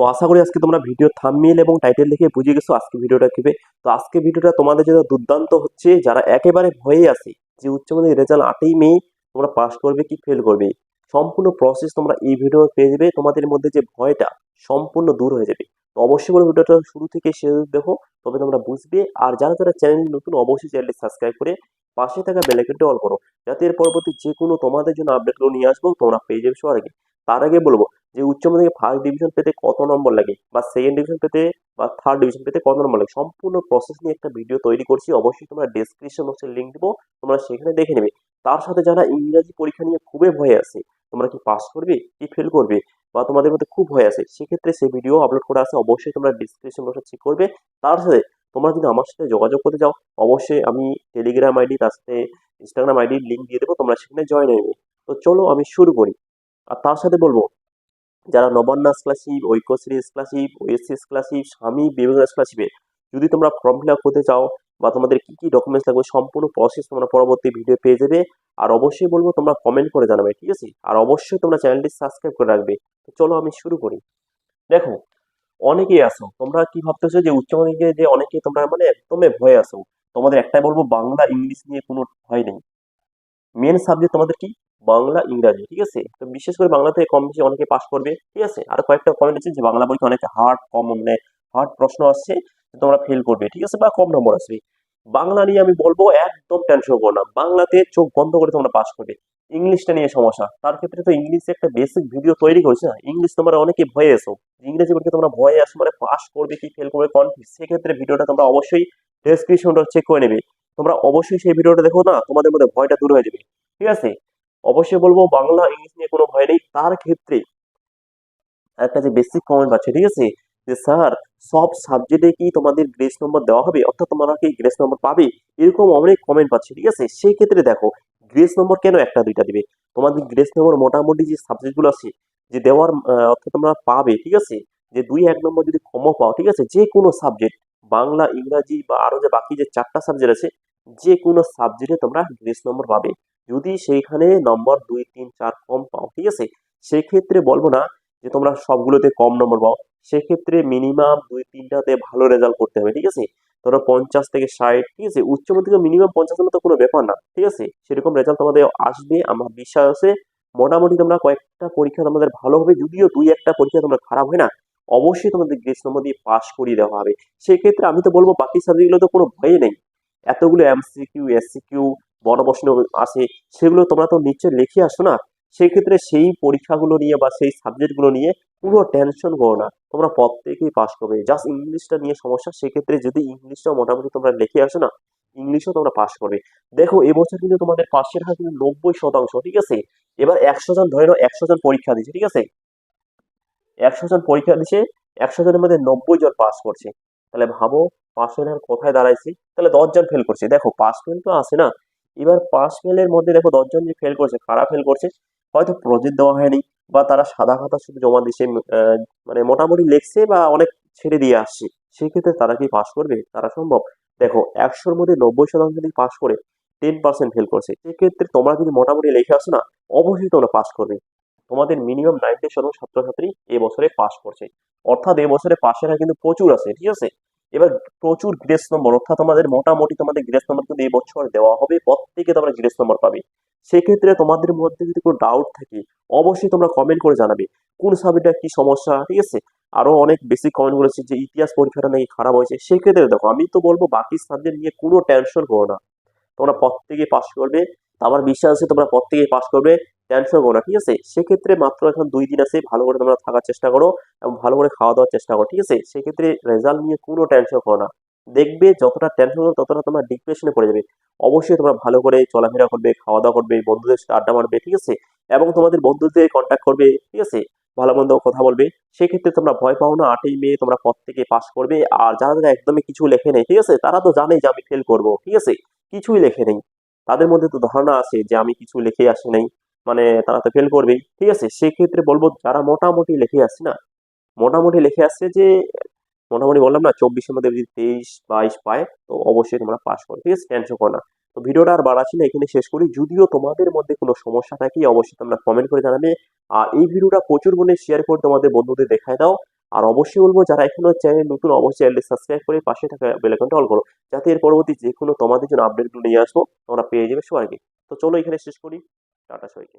তো আশা করি আজকে তোমরা ভিডিও থাম্বনেল এবং টাইটেল দেখে বুঝে গেছো, আজকে ভিডিওটা কিবে তো আজকে ভিডিওটা তোমাদের যেটা দুর্দান্ত হচ্ছে, যারা একেবারে ভয়ে আছে যে উচ্চ মাধ্যমিক রেজাল্ট আটই মে, তোমরা পাস করবে কি ফেল করবে। সম্পূর্ণ প্রসেস তোমরা এই ভিডিও পেয়ে যাবে, তোমাদের মধ্যে যে ভয়টা সম্পূর্ণ দূর হয়ে যাবে। তো অবশ্যই বলে ভিডিওটা শুরু থেকে শেষ দেখো, তবে তোমরা বুঝবে। আর যারা যারা চ্যানেল নতুন, অবশ্যই চ্যানেলটি সাবস্ক্রাইব করে পাশে থাকা বেলাইকনটা অল করো, যাতে এর পরবর্তী যে কোনো তোমাদের জন্য আপডেটগুলো নিয়ে আসব, তোমরা পেয়ে যাবে সবার আগে। তার আগে বলব যে উচ্চ মাধ্যমিকে ফার্স্ট ডিভিশন পেতে কত নম্বর লাগে? বা সেকেন্ড ডিভিশন পেতে বা থার্ড ডিভিশন পেতে কত নম্বর লাগে? সম্পূর্ণ প্রসেস নিয়ে একটা ভিডিও তৈরি করছি। অবশ্যই তোমরা ডেসক্রিপশন বক্সের লিঙ্ক দেবো, তোমরা সেখানে দেখে নেবে। তার সাথে যারা ইংরাজি পরীক্ষা নিয়ে খুবই ভয় আছে, তোমরা কি পাস করবে কি ফেল করবে? বা তোমাদের মধ্যে খুব ভয় আছে, সেক্ষেত্রে সেই ভিডিও আপলোড করা আছে। অবশ্যই তোমরা ডিসক্রিপশন বক্সে চেক করবে। তার সাথে তোমরা যদি আমার সাথে যোগাযোগ করতে চাও, অবশ্যই আমি টেলিগ্রাম আইডি তার সাথে ইনস্টাগ্রাম আইডির লিঙ্ক দিয়ে দেবো। তোমরা সেখানে জয়েন হয়ে তো চলো আমি শুরু করি। আর তার সাথে বলব যারা Nabanna scholarship Aikyashree scholarship OSC scholarship Swami Vivekananda স্কলারশিপে যদি তোমরা ফর্ম ফিল আপ করতে চাও বা তোমাদের কি কি ডকুমেন্টস লাগবে, সম্পূর্ণ প্রসেস তোমরা পরবর্তী ভিডিও পেয়ে যাবে। আর অবশ্যই বলব, তোমরা কমেন্ট করে জানাবে, ঠিক আছে? আর অবশ্যই তোমরা চ্যানেলটি সাবস্ক্রাইব করে রাখবে। তো চলো আমি শুরু করি। দেখো অনেকেই আসো তোমরা কি ভাবতেছো যে উচ্চ মাধ্যমিকে যে অনেকে তোমরা মানে একদমই ভয় আসো তোমাদের একটাই বলব, বাংলা, ইংলিশ নিয়ে কোনো ভয় নেই। মেন সাবজেক্ট তোমাদের কি? বাংলা, ইংরাজি, ঠিক আছে? তো বিশেষ করে বাংলাতে কম বেশি অনেকে পাস করবে, ঠিক আছে? আর কয়েকটা কমেন্ট আছে যে বাংলা পরীক্ষা অনেকে হার্ড কম মানে হার্ড প্রশ্ন আসছে তোমরা ফেল করবে, ঠিক আছে? বা কম নম্বর আসবে। বাংলা নিয়ে আমি বলব একদম টেনশন করো না। বাংলাতে চোখ বন্ধ করে তোমরা পাস করবে। ইংলিশটা নিয়ে সমস্যা। তার ক্ষেত্রে তো ইংলিশে একটা বেসিক ভিডিও তৈরি করেছে না? ইংলিশ তোমরা অনেকে ভয়ে এসো ইংরেজি পরীক্ষা তোমরা ভয়ে আসো মানে পাস করবে কি ফেল করবে কনফিউজ সেক্ষেত্রে ভিডিওটা তোমরা অবশ্যই ডেসক্রিপশনটা চেক করে নেবে। তোমরা অবশ্যই সেই ভিডিওটা দেখো না, তোমাদের মধ্যে ভয়টা দূর হয়ে যাবে। ঠিক আছে? অবশ্যই বলব বাংলা, ইংলিশ নিয়ে কোনো ভয় নেই। তার ক্ষেত্রে একটা যে বেসিক কমেন্ট পাচ্ছে ঠিক আছে? যে স্যার সব সাবজেক্টে কি তোমাদের গ্রেস নম্বর দেওয়া হবে? অর্থাৎ তোমরা কি গ্রেস নম্বর পাবে? এরকম অনেক কমেন্ট পাচ্ছে, ঠিক আছে? সেই ক্ষেত্রে দেখো গ্রেস নম্বর কেন একটা, দুইটা দিবে? তোমাদের গ্রেস নম্বর মোটামুটি যে সাবজেক্টগুলো আছে, যে দেওয়ার অর্থাৎ তোমরা পাবে, ঠিক আছে? যে দুই, এক নম্বর যদি কমও পাও, ঠিক আছে? যে কোনো সাবজেক্ট বাংলা, ইংরাজি বা আরও যে বাকি যে চারটা সাবজেক্ট আছে, যে কোনো সাবজেক্টে তোমরা গ্রেস নম্বর পাবে। যদি সেইখানে নম্বর দুই, তিন, চার কম পাও, ঠিক আছে? সেক্ষেত্রে বলব না যে তোমরা সবগুলোতে কম নম্বর পাও। সেক্ষেত্রে মিনিমাম দুই, তিনটাতে ভালো রেজাল্ট করতে হবে, ঠিক আছে? তোমরা পঞ্চাশ থেকে ষাট, ঠিক আছে? উচ্চ মাধ্যমিক মিনিমাম পঞ্চাশ হলে তো কোনো ব্যাপার না, ঠিক আছে? সেরকম রেজাল্ট তোমাদের আসবে, আমার বিশ্বাস আছে। মোটামুটি তোমরা কয়েকটা পরীক্ষা তোমাদের ভালো হবে, যদিও দুই, একটা পরীক্ষা তোমরা খারাপ হয় না। অবশ্যই তোমাদের গ্রেস নম্বর দিয়ে পাস করিয়ে দেওয়া হবে। সেক্ষেত্রে আমি তো বলব বাকি সাবজেক্টগুলো তো কোনো ভয়ে নেই। এতগুলো এমসিকিউ এসসিকিউ বড় প্রশ্ন আছে, সেগুলো তোমরা তো নিশ্চয় লিখে আসো না? সেই ক্ষেত্রে সেই পরীক্ষাগুলো নিয়ে বা সেই সাবজেক্টগুলো নিয়ে পুরো টেনশন করো না। তোমরা প্রত্যেকেই পাস করবে। জাস্ট ইংলিশটা নিয়ে সমস্যা। সেক্ষেত্রে যদি ইংলিশটা মোটামুটি তোমরা লিখে আসো না ইংলিশও তোমরা পাস করবে। দেখো, এবছর কিন্তু তোমাদের পাশের হার কিন্তু নব্বই শতাংশ, ঠিক আছে? এবার একশো জন ধরে নাও, একশো জন পরীক্ষা দিচ্ছে ঠিক আছে? একশো জন পরীক্ষা দিচ্ছে একশো জনের মধ্যে নব্বই জন পাস করছে। তাহলে ভাবো পাশের হার কোথায় দাঁড়াইছে? তাহলে দশজন ফেল করছে। দেখো পাস ফেল তো আসে না? এবার পাস ফেলের মধ্যে দেখো দশজন যে ফেল করছে খারাপ ফেল করছে? হয়তো প্রজেক্ট দেওয়া হয়নি বা তারা সাদা খাতা শুধু জমা দিচ্ছে মানে মোটামুটি লিখছে বা অনেক ছেড়ে দিয়ে আসছে। সেক্ষেত্রে তারা কি পাস করবে? তারা সম্ভব। দেখো, একশোর মধ্যে নব্বই শতাংশ যদি পাস করে টেন পার্সেন্ট ফেল করছে, সেক্ষেত্রে তোমরা যদি মোটামুটি লেখে আসো না, অবশ্যই তোমরা পাস করবে। তোমাদের মিনিমাম নাইনটি শতাংশ ছাত্রছাত্রী এবছরে পাস করছে। অর্থাৎ এবছরে পাশের কিন্তু প্রচুর আছে, ঠিক আছে? এবার প্রচুর গ্রেস নম্বর, অর্থাৎ তোমাদের মোটামুটি তোমাদের গ্রেস নম্বর কিন্তু এই বছর দেওয়া হবে, প্রত্যেকে তোমরা গ্রেস নম্বর পাবে। সেক্ষেত্রে তোমাদের মধ্যে যদি কোনো ডাউট থাকে, অবশ্যই তোমরা কমেন্ট করে জানাবে, কোন সাবজেক্টটা কি সমস্যা, ঠিক আছে? আরও অনেক বেশি কমেন্ট করেছে যে ইতিহাস পরীক্ষাটা নাকি খারাপ হয়েছে, সেক্ষেত্রে দেখো, আমি তো বলব বাকি সাবজেক্ট নিয়ে কোনো টেনশন করো না। তোমরা প্রত্যেকে পাস করবে আমার বিশ্বাস আছে তোমরা প্রত্যেকে পাস করবে টেনশন করো না, ঠিক আছে? সেক্ষেত্রে মাত্র এখন দুই দিন আছে, ভালো করে তোমরা থাকার চেষ্টা করো এবং ভালো করে খাওয়া দাওয়ার চেষ্টা করো, ঠিক আছে? সেক্ষেত্রে রেজাল্ট নিয়ে কোনো টেনশন করো না। দেখবে যতটা টেনশন করো ততটা তোমরা ডিপ্রেশনে পড়ে যাবে। অবশ্যই তোমরা ভালো করে চলাফেরা করবে, খাওয়া দাওয়া করবে, বন্ধুদের সাথে আড্ডা মারবে, ঠিক আছে? এবং তোমাদের বন্ধুদের কন্ট্যাক্ট করবে, ঠিক আছে? ভালো মন্দ কথা বলবে। সেক্ষেত্রে তোমরা ভয় পাও না, আটই মে তোমরা প্রত্যেকে পাস করবে। আর যারা যারা একদমই কিছু লেখে নেই, ঠিক আছে? তারা তো জানে যে আমি ফেল করব, ঠিক আছে? কিছুই লেখে নেই। তাদের মধ্যে তো ধারণা আছে যে আমি কিছু লিখে আসি নাই মানে তারা তো ফেল করবেই। ঠিক আছে, সেক্ষেত্রে বলব যারা মোটামুটি লিখে আসছে না, মোটামুটি লিখে আসছে যে, মোটামুটি বললাম না, চব্বিশের মধ্যে যদি তেইশ, বাইশ পায়, তো অবশ্যই তোমরা পাস করো। ঠিক আছে টেনশন করো না। তো ভিডিওটা আর বাড়াচ্ছি না, এখানে শেষ করি। যদিও তোমাদের মধ্যে কোনো সমস্যা থাকে, অবশ্যই তোমরা কমেন্ট করে জানাবে। আর এই ভিডিওটা প্রচুর গুণে শেয়ার করে তোমাদের বন্ধুদের দেখায় দাও। আর অবশ্যই বলব, যারা এখনও চ্যানেল নতুন, অবশ্যই চ্যানেলটি সাবস্ক্রাইব করে পাশে থাকা বেলাকনটা অল করো। যাতে এর পরবর্তী যে কোনো তোমাদের জন্য আপডেটগুলো নিয়ে আসব, তোমরা পেয়ে যাবে আগে তো চলো এখানে শেষ করি। টাটা সবাইকে।